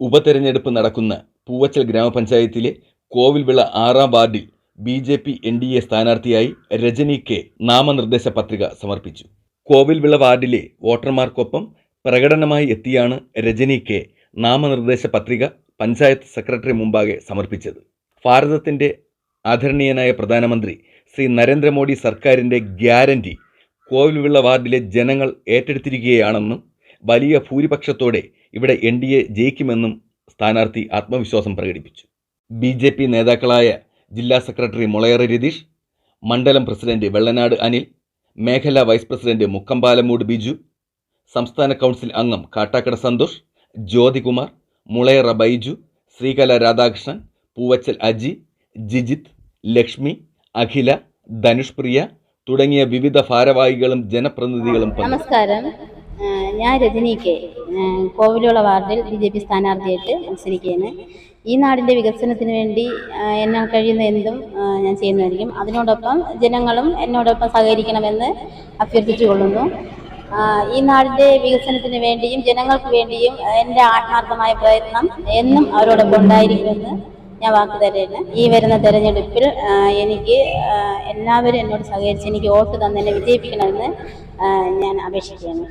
ഉപതെരഞ്ഞെടുപ്പ് നടക്കുന്ന പൂവച്ചൽ ഗ്രാമപഞ്ചായത്തിലെ കോവിൽവിള ആറാം വാർഡിൽ B J P N D A സ്ഥാനാർത്ഥിയായി രജനി കെ നാമനിർദ്ദേശ പത്രിക സമർപ്പിച്ചു. കോവിൽവിള വാർഡിലെ വോട്ടർമാർക്കൊപ്പം പ്രകടനമായി എത്തിയാണ് രജനി കെ നാമനിർദ്ദേശ പത്രിക പഞ്ചായത്ത് സെക്രട്ടറി മുമ്പാകെ സമർപ്പിച്ചത്. ഭാരതത്തിന്റെ ആദരണീയനായ പ്രധാനമന്ത്രി ശ്രീ നരേന്ദ്രമോദി സർക്കാരിന്റെ ഗ്യാരണ്ടി കോവിൽവിള വാർഡിലെ ജനങ്ങൾ ഏറ്റെടുത്തിരിക്കുകയാണെന്നും വലിയ ഭൂരിപക്ഷത്തോടെ ഇവിടെ എൻ ഡി എ ജയിക്കുമെന്നും സ്ഥാനാർത്ഥി ആത്മവിശ്വാസം പ്രകടിപ്പിച്ചു. ബി ജെ പി നേതാക്കളായ ജില്ലാ സെക്രട്ടറി മുളയറ രതീഷ് മണ്ഡലം പ്രസിഡന്റ് വെള്ളനാട് അനിൽ മേഖലാ വൈസ് പ്രസിഡന്റ് മുക്കമ്പാലമൂട് ബിജു സംസ്ഥാന കൗൺസിൽ അംഗം കാട്ടാക്കട സന്തോഷ് ജ്യോതികുമാർ മുളയറ ബൈജു ശ്രീകല രാധാകൃഷ്ണൻ പൂവച്ചൽ അജി ജിജിത്ത് ലക്ഷ്മി അഖില ധനുഷ്പ്രിയ തുടങ്ങിയ വിവിധ ഭാരവാഹികളും ജനപ്രതിനിധികളും നമസ്കാരം. ഞാൻ രജനി കെ കോവിലുള്ള വാർഡിൽ ബി ജെ പി സ്ഥാനാർത്ഥിയായിട്ട് മത്സരിക്കുകയാണ്. ഈ നാടിന്റെ വികസനത്തിന് വേണ്ടി എന്നെ എന്നാൽ കഴിയുന്ന എന്തും ഞാൻ ചെയ്യുന്നതായിരിക്കും. അതിനോടൊപ്പം ജനങ്ങളും എന്നോടൊപ്പം സഹകരിക്കണമെന്ന് അഭ്യർത്ഥിച്ചു കൊള്ളുന്നു ഈ നാടിന്റെ വികസനത്തിന് വേണ്ടിയും ജനങ്ങൾക്ക് വേണ്ടിയും എന്റെ ആത്മാർത്ഥമായ പ്രയത്നം എന്നും അവരോടൊപ്പം ഉണ്ടായിരിക്കുമെന്ന് ഞാൻ വാക്ക് തരുന്നു ഈ വരുന്ന തെരഞ്ഞെടുപ്പിൽ എനിക്ക് എല്ലാവരും എന്നോട് സഹകരിച്ച് എനിക്ക് വോട്ട് തന്നെ വിജയിപ്പിക്കണമെന്ന് ഞാൻ അപേക്ഷിക്കുകയാണ്.